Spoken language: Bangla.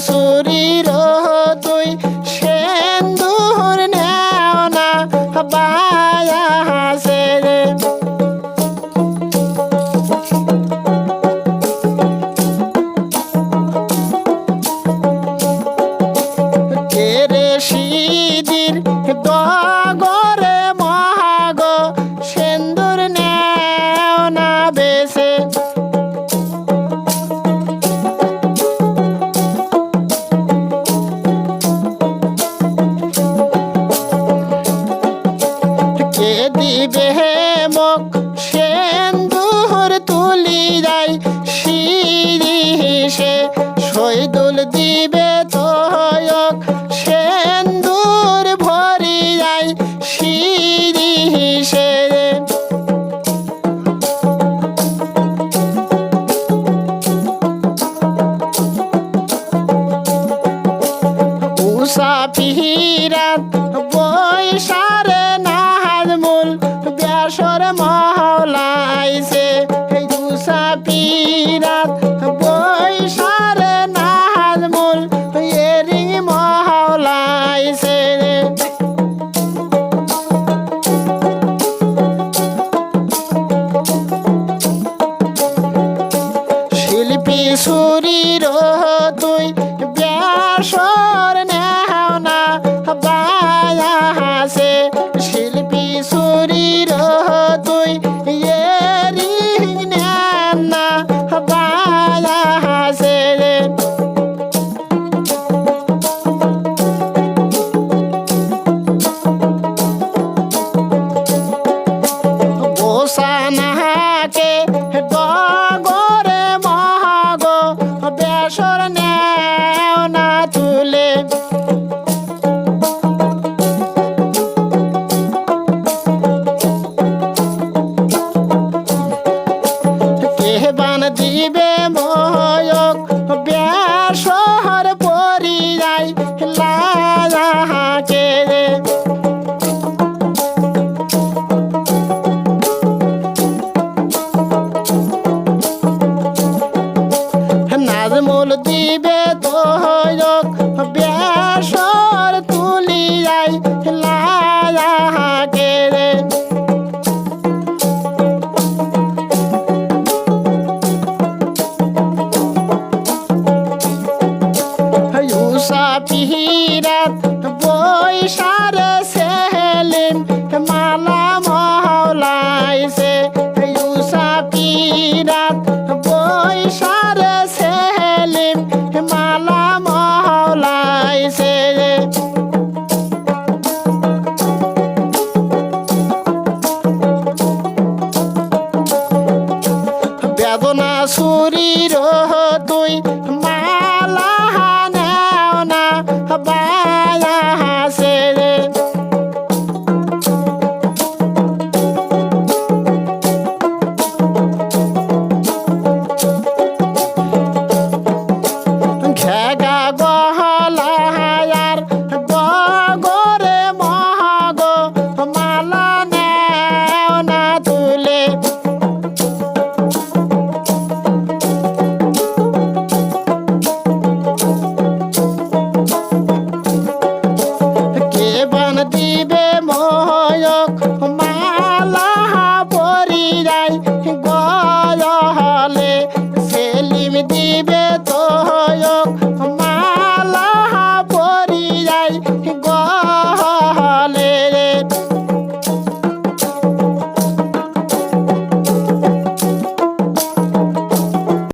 সুরির তুই সেন্দুর নেও না বায়া হাসে তেরে সিদির ডগরে মোক সেন্দুর তুলি যাই সিঁড়ি সে শৈদুল দিবে বেসর নেও মহলাইছে ইউসা পিরাত বৈশার সেলিম মালা মহলাইছে বেদনা সুরির তুই গয়ালে সেলিম দিবে তোয় মালা পরিয়াই গয়া